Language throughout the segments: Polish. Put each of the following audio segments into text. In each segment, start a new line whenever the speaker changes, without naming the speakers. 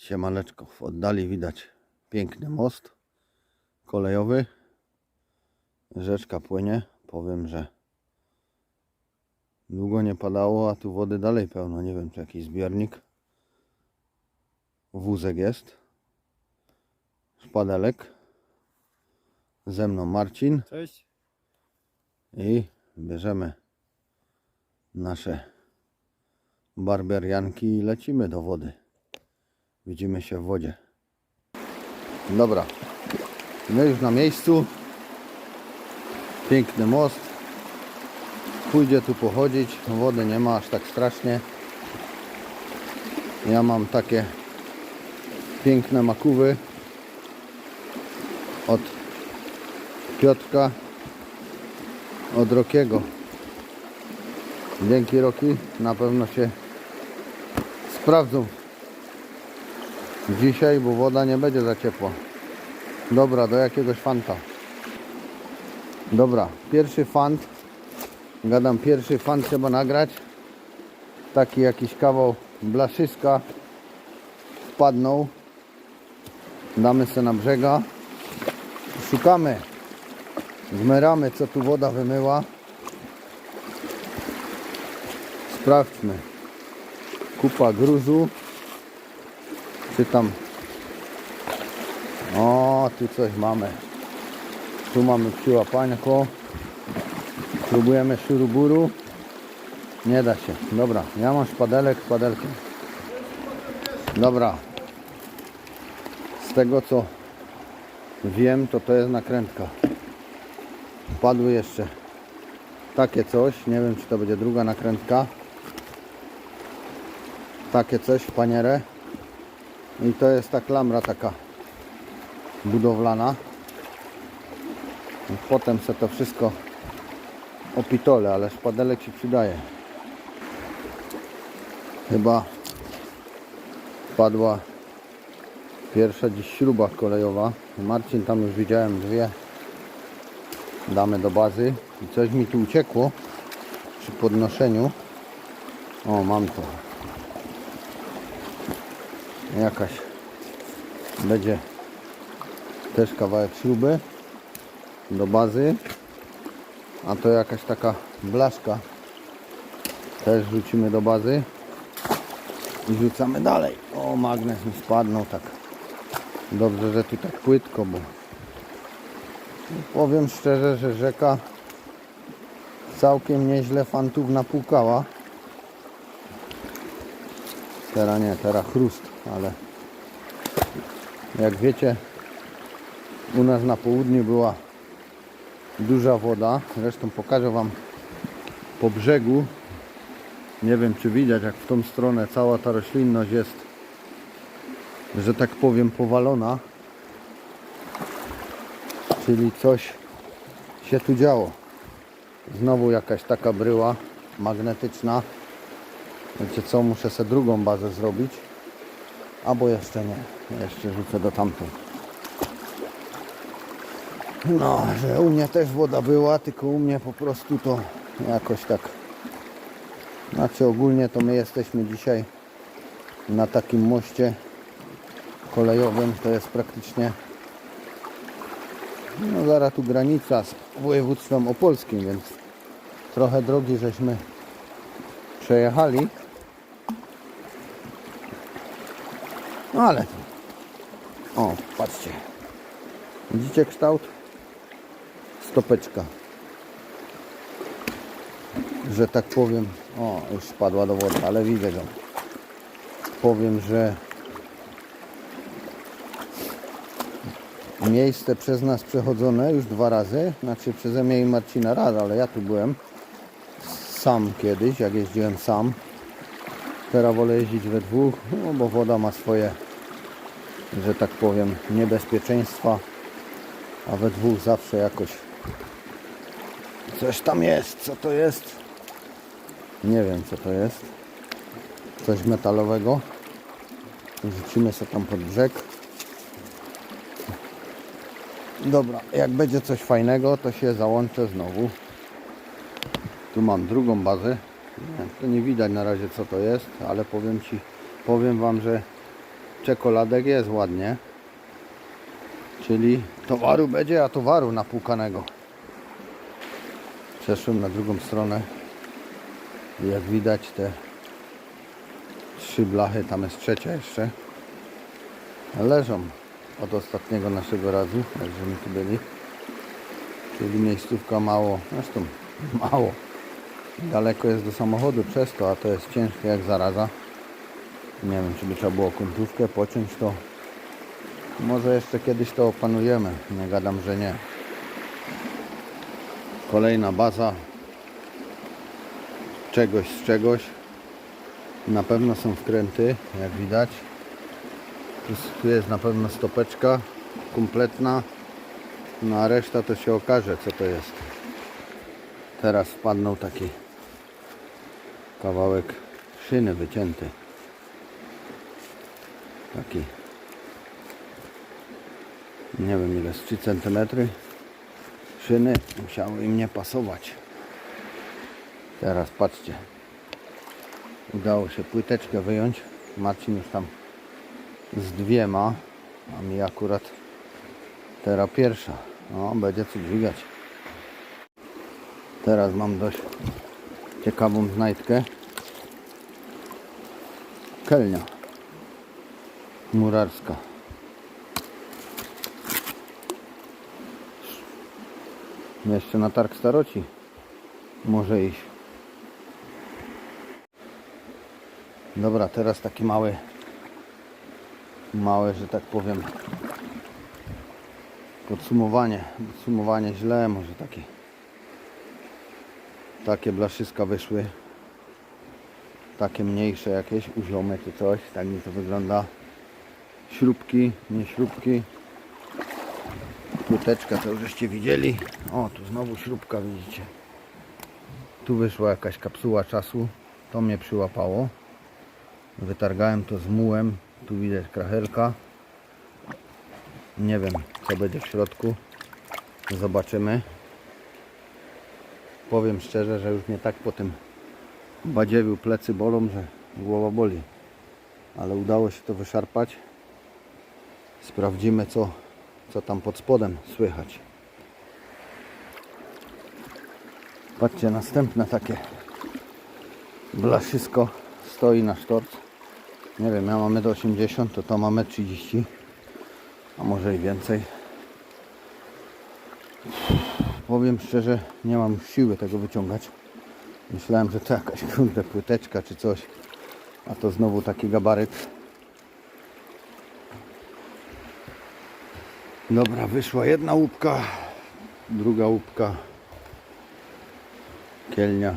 Siemaneczko, w oddali widać piękny most kolejowy. Rzeczka płynie. Powiem, że długo nie padało, a tu wody dalej pełno. Nie wiem, czy jakiś zbiornik. Wózek jest. Szpadelek. Ze mną Marcin.
Cześć.
I bierzemy nasze barberianki i lecimy do wody. Widzimy się w wodzie. Dobra. My już na miejscu. Piękny most. Pójdzie tu pochodzić. Wody nie ma aż tak strasznie. Ja mam takie piękne makówy od Piotrka od Rokiego. Dzięki Roki na pewno się sprawdzą dzisiaj, bo woda nie będzie za ciepła. Dobra, do jakiegoś fanta. Dobra, pierwszy fant. Gadam, pierwszy fant trzeba nagrać. Taki jakiś kawał blaszyska wpadnął. Damy se na brzega. Szukamy. Zmeramy co tu woda wymyła. Sprawdźmy. Kupa gruzu. Czy tam... O, tu coś mamy. Tu mamy przyłapańko. Próbujemy szuruburu. Nie da się. Dobra, ja mam szpadelek, szpadelkiem. Dobra. Z tego co wiem, to to jest nakrętka. Padły jeszcze takie coś. Nie wiem, czy to będzie druga nakrętka. Takie coś, panierę. I to jest ta klamra taka budowlana. Potem se to wszystko opitole, ale szpadelek się przydaje. Chyba padła pierwsza dziś śruba kolejowa. Marcin tam już widziałem dwie. Damy do bazy. I coś mi tu uciekło przy podnoszeniu. O, mam to. Jakaś będzie też kawałek śruby do bazy. A to jakaś taka blaszka. Też rzucimy do bazy. I rzucamy dalej. O, magnes mi spadnął tak. Dobrze, że tu tak płytko, bo powiem szczerze, że rzeka całkiem nieźle fantów napłukała. Teraz nie, teraz chrust, ale jak wiecie, u nas na południu była duża woda. Zresztą pokażę Wam po brzegu. Nie wiem, czy widać, jak w tą stronę cała ta roślinność jest, że tak powiem, powalona. Czyli coś się tu działo. Znowu jakaś taka bryła magnetyczna. Wiecie co, muszę sobie drugą bazę zrobić. Albo jeszcze nie. Jeszcze rzucę do tamtej. No, że u mnie też woda była, tylko u mnie po prostu to jakoś tak. Znaczy ogólnie to my jesteśmy dzisiaj na takim moście kolejowym. To jest praktycznie no zaraz tu granica z województwem opolskim, więc trochę drogi żeśmy przejechali. Ale o, patrzcie. Widzicie kształt? Stopeczka. Że tak powiem, o, już spadła do wody, ale widzę go. Powiem, że miejsce przez nas przechodzone już dwa razy, znaczy przeze mnie i Marcina raz, ale ja tu byłem sam kiedyś, jak jeździłem sam. Teraz wolę jeździć we dwóch, no bo woda ma swoje, że tak powiem, niebezpieczeństwa, a we dwóch zawsze jakoś coś tam jest. Co to jest? Nie wiem co to jest. Coś metalowego. Rzucimy sobie tam pod brzeg. Dobra, jak będzie coś fajnego, to się załączę znowu. Tu mam drugą bazę. Nie, to nie widać na razie co to jest, ale powiem Ci, powiem Wam, że czekoladek jest ładnie. Czyli towaru będzie, a towaru napłukanego. Przeszłem na drugą stronę. Jak widać te trzy blachy, tam jest trzecia jeszcze. Leżą od ostatniego naszego razu, jak żeśmy tu byli. Czyli miejscówka mało, zresztą mało. Daleko jest do samochodu przez to, a to jest ciężkie jak zaraza. Nie wiem, czy by trzeba było końcówkę pociąć to. Może jeszcze kiedyś to opanujemy. Nie gadam, że nie. Kolejna baza czegoś z czegoś. Na pewno są wkręty, jak widać. Tu, jest na pewno stopeczka kompletna. No a reszta to się okaże, co to jest. Teraz wpadnął taki kawałek szyny wycięty. Taki. Nie wiem ile, z 3 cm. Szyny musiały im nie pasować. Teraz patrzcie. Udało się płyteczkę wyjąć. Marcin już tam z dwiema, a mi akurat teraz pierwsza. No, będzie co dźwigać. Teraz mam dość ciekawą znajdkę. Kelnia murarska. Jeszcze na targ staroci może iść. Dobra, teraz taki mały, małe, że tak powiem, podsumowanie. Podsumowanie źle, może takie. Takie blaszyska wyszły. Takie mniejsze jakieś, uziomy czy coś. Tak mi to wygląda. Śrubki, nie śrubki. Płyteczka, to już żeście widzieli. O, tu znowu śrubka, widzicie. Tu wyszła jakaś kapsuła czasu. To mnie przyłapało. Wytargałem to z mułem. Tu widać krachelka. Nie wiem, co będzie w środku. Zobaczymy. Powiem szczerze, że już mnie tak po tym badziewiu plecy bolą, że głowa boli. Ale udało się to wyszarpać. Sprawdzimy, co, co tam pod spodem słychać. Patrzcie, następne takie blaszysko stoi na sztorc. Nie wiem, ja mam 1,80 m, to to mamy 30 a może i więcej. Powiem szczerze, nie mam siły tego wyciągać. Myślałem, że to jakaś kurde płyteczka czy coś, a to znowu taki gabaryt. Dobra, wyszła jedna łupka, druga łupka, kielnia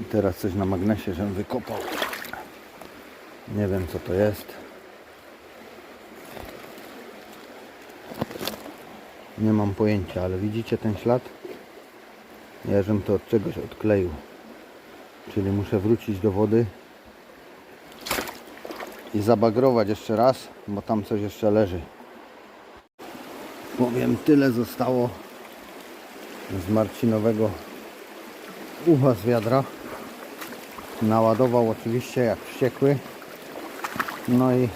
i teraz coś na magnesie, żebym wykopał. Nie wiem co to jest. Nie mam pojęcia, ale widzicie ten ślad? Ja żebym to od czegoś odkleił. Czyli muszę wrócić do wody i zabagrować jeszcze raz, bo tam coś jeszcze leży. Powiem, tyle zostało z Marcinowego ucha z wiadra. Naładował oczywiście jak wściekły. No i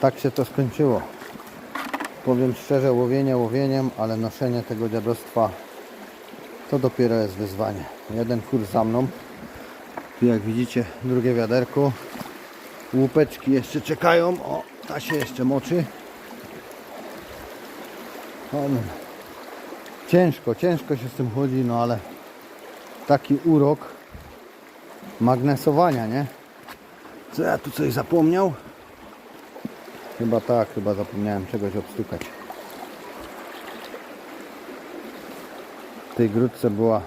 tak się to skończyło. Powiem szczerze, łowienie łowieniem, ale noszenie tego dziadostwa to dopiero jest wyzwanie. Jeden kurs za mną. Jak widzicie drugie wiaderko. Łupeczki jeszcze czekają. O, ta się jeszcze moczy. No. Ciężko, ciężko się z tym chodzi, no ale taki urok magnesowania, nie? Co ja tu coś zapomniał? Chyba tak, chyba zapomniałem czegoś obstukać. W tej grudce była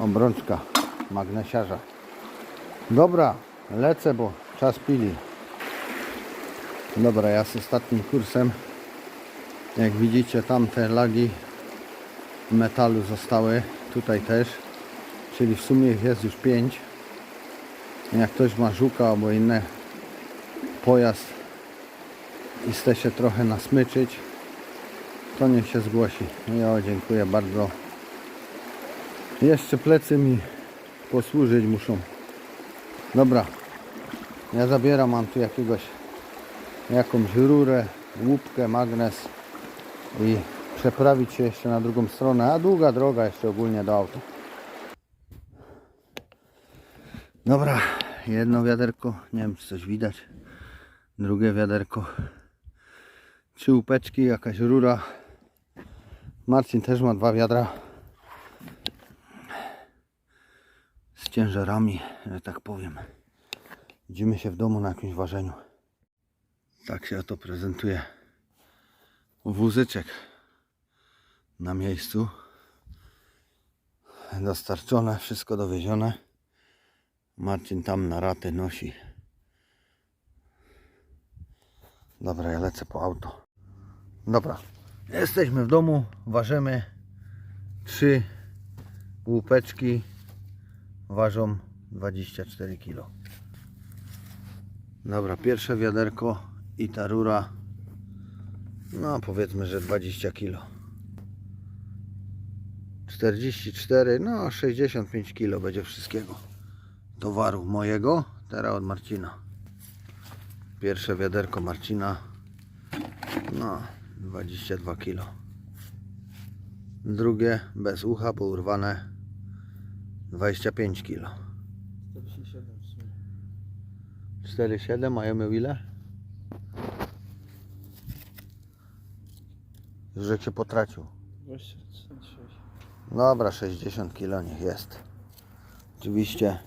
obrączka magnesiarza. Dobra, lecę, bo czas pili. Dobra, ja z ostatnim kursem, jak widzicie, tam te lagi metalu zostały, tutaj też, czyli w sumie jest już 5. Jak ktoś ma żuka albo inny pojazd i chce się trochę nasmyczyć, to niech się zgłosi. Ja dziękuję bardzo. Jeszcze plecy mi posłużyć muszą. Dobra, Ja zabieram, mam tu jakiegoś, jakąś rurę, łupkę, magnes i przeprawić się jeszcze na drugą stronę, a długa droga jeszcze ogólnie do auta. Dobra, jedno wiaderko, nie wiem czy coś widać, drugie wiaderko, trzy łupeczki, jakaś rura. Marcin też ma dwa wiadra z ciężarami, że tak powiem. Widzimy się w domu na jakimś ważeniu. Tak się oto prezentuje wózyczek na miejscu. Dostarczone, wszystko dowiezione. Marcin tam na raty nosi. Dobra, ja lecę po auto. Dobra, jesteśmy w domu, ważymy trzy łupeczki, ważą 24 kg. Dobra, pierwsze wiaderko i ta rura, no powiedzmy, że 20 kg. 44, no 65 kg będzie wszystkiego towaru mojego, teraz od Marcina. Pierwsze wiaderko Marcina, no 22 kg. Drugie bez ucha, pourwane 25 kg.
47 w sumie.
4,7 mają ile? Już się potracił.
26.
Dobra, 60 kg niech jest. Oczywiście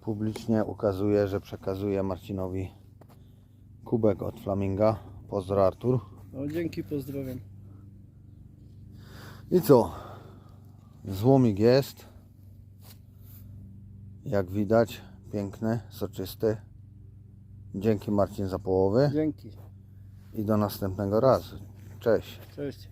publicznie ukazuję, że przekazuję Marcinowi kubek od Flaminga. Pozdro Artur.
No dzięki, pozdrawiam.
I co? Złomik jest. Jak widać, piękny, soczysty. Dzięki Marcin za połowy
Dzięki.
I do następnego razu. Cześć.
Cześć.